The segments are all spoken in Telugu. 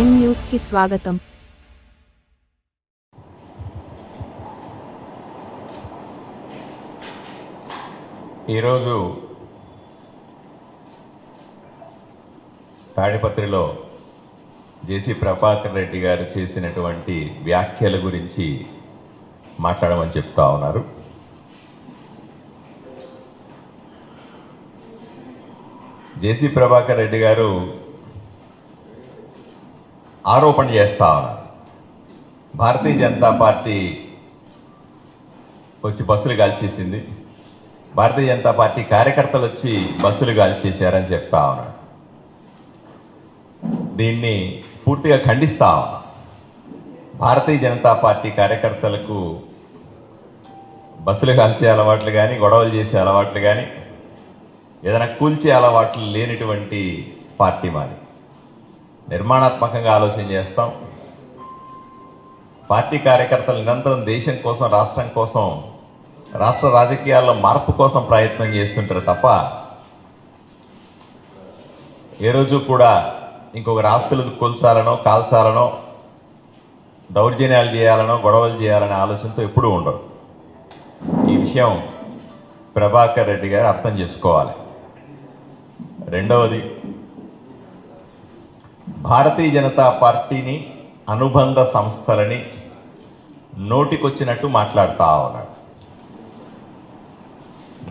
ప్రైమ్ న్యూస్కి స్వాగతం. ఈరోజు తాడిపత్రిలో జేసీ ప్రభాకర్ రెడ్డి గారు చేసినటువంటి వ్యాఖ్యల గురించి మాట్లాడమని చెప్తా ఉన్నారు. జేసీ ప్రభాకర్ రెడ్డి గారు ఆరోపణ చేస్తా ఉన్నారు భారతీయ జనతా పార్టీ వచ్చి బస్సులు కాల్చేసింది. భారతీయ జనతా పార్టీ కార్యకర్తలు వచ్చి బస్సులు కాల్చేశారని చెప్తా ఉన్నాడు దీన్ని పూర్తిగా ఖండిస్తా ఉన్నా. భారతీయ జనతా పార్టీ కార్యకర్తలకు బస్సులు కాల్చే అలవాట్లు కానీ గొడవలు చేసే అలవాట్లు కానీ ఏదైనా కూల్చే అలవాట్లు లేనటువంటి పార్టీ మాది. నిర్మాణాత్మకంగా ఆలోచన చేస్తాం. పార్టీ కార్యకర్తలు నిరంతరం దేశం కోసం రాష్ట్రం కోసం రాష్ట్ర రాజకీయాల్లో మార్పు కోసం ప్రయత్నం చేస్తుంటారు తప్ప ఏ రోజు కూడా ఇంకొక రాష్ట్రాలు కూల్చాలనో కాల్చాలనో దౌర్జన్యాలు చేయాలనో గొడవలు చేయాలనే ఆలోచనతో ఎప్పుడూ ఉండరు. ఈ విషయం ప్రభాకర్ రెడ్డి గారు అర్థం చేసుకోవాలి. రెండవది భారతీయ జనతా పార్టీని అనుబంధ సంస్థలని నోటికొచ్చినట్టు మాట్లాడుతా ఉన్నాడు.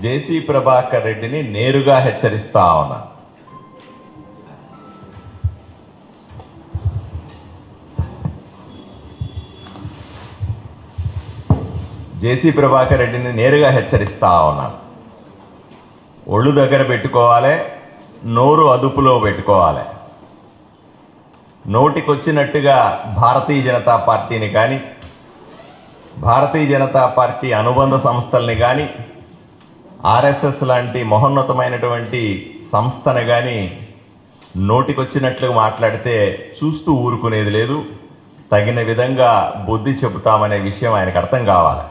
జేసీ ప్రభాకర్ రెడ్డిని నేరుగా హెచ్చరిస్తా ఉన్నా జేసీ ప్రభాకర్ రెడ్డిని నేరుగా హెచ్చరిస్తా ఉన్నాను ఒళ్ళు దగ్గర పెట్టుకోవాలి నోరు అదుపులో పెట్టుకోవాలి. నోటికొచ్చినట్టుగా భారతీయ జనతా పార్టీని కానీ భారతీయ జనతా పార్టీ అనుబంధ సంస్థల్ని కానీ ఆర్ఎస్ఎస్ లాంటి మహోన్నతమైనటువంటి సంస్థను కానీ నోటికొచ్చినట్లుగా మాట్లాడితే చూస్తూ ఊరుకునేది లేదు. తగిన విధంగా బుద్ధి చెబుతామనే విషయం ఆయనకు అర్థం కావాలి.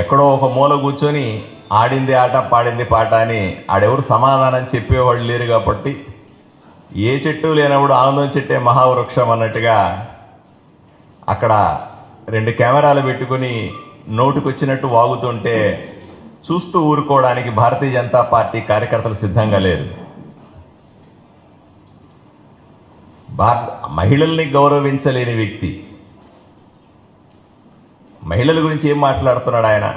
ఎక్కడో ఒక మూల కూర్చొని ఆడింది ఆట పాడింది పాట అని ఆడెవరు సమాధానం చెప్పేవాళ్ళు లేరు కాబట్టి ఏ చెట్టు లేనప్పుడు ఆనందం చెట్టే మహావృక్షం అన్నట్టుగా అక్కడ రెండు కెమెరాలు పెట్టుకుని నోటుకొచ్చినట్టు వాగుతుంటే చూస్తూ ఊరుకోవడానికి భారతీయ జనతా పార్టీ కార్యకర్తలు సిద్ధంగా లేరు. భారత మహిళల్ని గౌరవించలేని వ్యక్తి. మహిళల గురించి ఏం మాట్లాడుతున్నాడు ఆయన?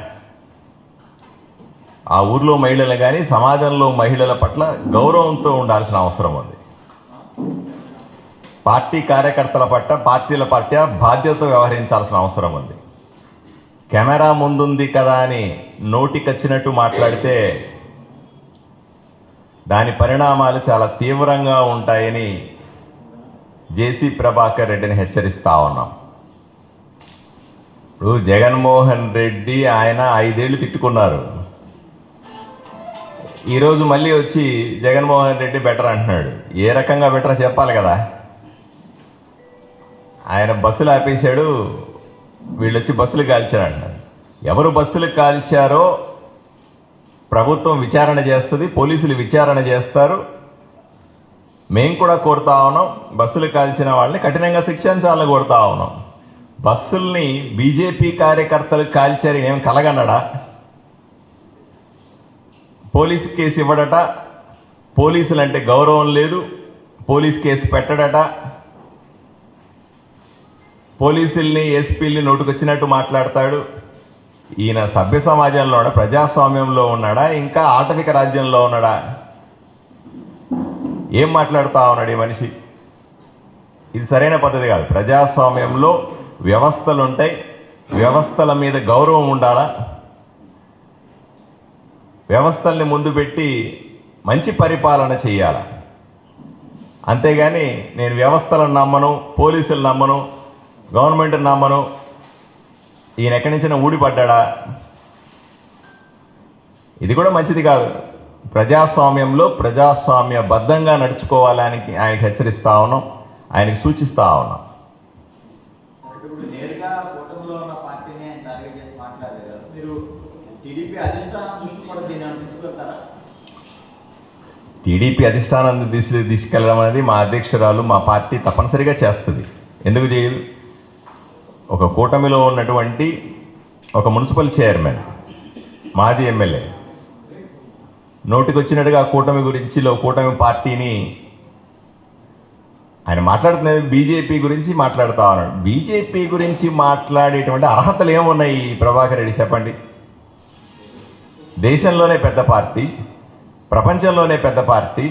ఆ ఊర్లో మహిళలు కానీ సమాజంలో మహిళల పట్ల గౌరవంతో ఉండాల్సిన అవసరం ఉంది. పార్టీ కార్యకర్తల పట్ల పార్టీల పట్ల బాధ్యతతో వ్యవహరించాల్సిన అవసరం ఉంది. కెమెరా ముందుంది కదా అని నోటికొచ్చినట్టు మాట్లాడితే దాని పరిణామాలు చాలా తీవ్రంగా ఉంటాయని జేసీ ప్రభాకర్ రెడ్డిని హెచ్చరిస్తా ఉన్నాం. ఇప్పుడు జగన్మోహన్ రెడ్డి ఆయన ఐదేళ్ళు తిట్టుకున్నారు. ఈరోజు మళ్ళీ వచ్చి జగన్మోహన్ రెడ్డి బెటర్ అంటున్నాడు. ఏ రకంగా బెటర్ చెప్పాలి కదా? ఆయన బస్సులు ఆపేశాడు వీళ్ళు వచ్చి బస్సులు కాల్చారు అంటున్నారు ఎవరు బస్సులు కాల్చారో ప్రభుత్వం విచారణ చేస్తుంది పోలీసులు విచారణ చేస్తారు. మేము కూడా కోరుతా ఉన్నాం బస్సులు కాల్చిన వాళ్ళని కఠినంగా శిక్షించాలని కోరుతా ఉన్నాం. బస్సుల్ని బీజేపీ కార్యకర్తలు కాల్చారు ఏం కలగనడా పోలీస్ కేసు ఇవ్వడట. పోలీసులు అంటే గౌరవం లేదు. పోలీస్ కేసు పెట్టడట. పోలీసుల్ని ఎస్పీల్ని నోటుకొచ్చినట్టు మాట్లాడతాడు. ఈయన సభ్య సమాజంలో ఉన్నాడా? ప్రజాస్వామ్యంలో ఉన్నాడా? ఇంకా ఆటవిక రాజ్యంలో ఉన్నాడా? ఏం మాట్లాడుతా ఉన్నాడు ఈ మనిషి? ఇది సరైన పద్ధతి కాదు. ప్రజాస్వామ్యంలో వ్యవస్థలు ఉంటాయి వ్యవస్థల మీద గౌరవం ఉండాలా? వ్యవస్థల్ని ముందు పెట్టి మంచి పరిపాలన చేయాల అంతేగాని నేను వ్యవస్థలను నమ్మను పోలీసులు నమ్మను గవర్నమెంట్ నమ్మను. ఈయన ఎక్కడి నుంచిన ఊడిపడ్డా ఇది కూడా మంచిది కాదు. ప్రజాస్వామ్యంలో ప్రజాస్వామ్య బద్ధంగా నడుచుకోవాలని ఆయనకి హెచ్చరిస్తా ఉన్నాం ఆయనకి సూచిస్తా ఉన్నాం. ఇప్పుడు నేరుగా కూటమిలో ఉన్న పార్టీని టార్గెట్ చేసి మీరు టీడీపీ అధిష్టానం దృష్టి కూడా దీన్ని తీసుకెళ్తారా? టీడీపీ తీసుకెళ్ళడం అనేది మా అధ్యక్షురాలు మా పార్టీ తప్పనిసరిగా చేస్తుంది. ఎందుకు చేయదు? ఒక కూటమిలో ఉన్నటువంటి ఒక మున్సిపల్ చైర్మన్ మాజీ ఎమ్మెల్యే నోటికొచ్చినట్టుగా కూటమి గురించి లో కూటమి పార్టీని ఆయన మాట్లాడుతున్నది బీజేపీ గురించి మాట్లాడుతా ఉన్నాడు. బీజేపీ గురించి మాట్లాడేటువంటి అర్హతలు ఏమున్నాయి? ప్రభాకర్ రెడ్డి చెప్పండి. దేశంలోనే పెద్ద పార్టీ ప్రపంచంలోనే పెద్ద పార్టీ.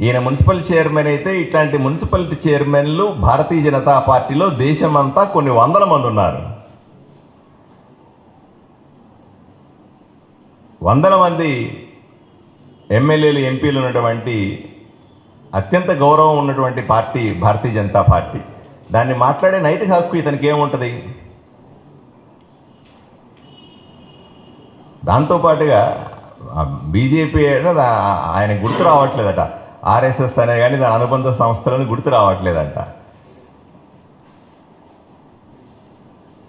ఈయన మున్సిపల్ చైర్మన్ అయితే ఇట్లాంటి మున్సిపాలిటీ చైర్మన్లు భారతీయ జనతా పార్టీలో దేశమంతా కొన్ని వందల మంది ఉన్నారు. వందల మంది ఎమ్మెల్యేలు ఎంపీలు ఉన్నటువంటి అత్యంత గౌరవం ఉన్నటువంటి పార్టీ భారతీయ జనతా పార్టీ. దాన్ని మాట్లాడే నైతిక హక్కు ఇతనికి ఏముంటుంది? దాంతోపాటుగా బీజేపీ ఆయన గుర్తు రావట్లేదట. ఆర్ఎస్ఎస్ అనే కానీ దాని అనుబంధ సంస్థలను గుర్తు రావట్లేదంట.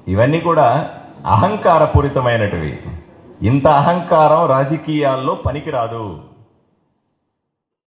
ఇవన్నీ కూడా అహంకారపూరితమైనటివి. ఇంత అహంకారం రాజకీయాల్లో పనికిరాదు.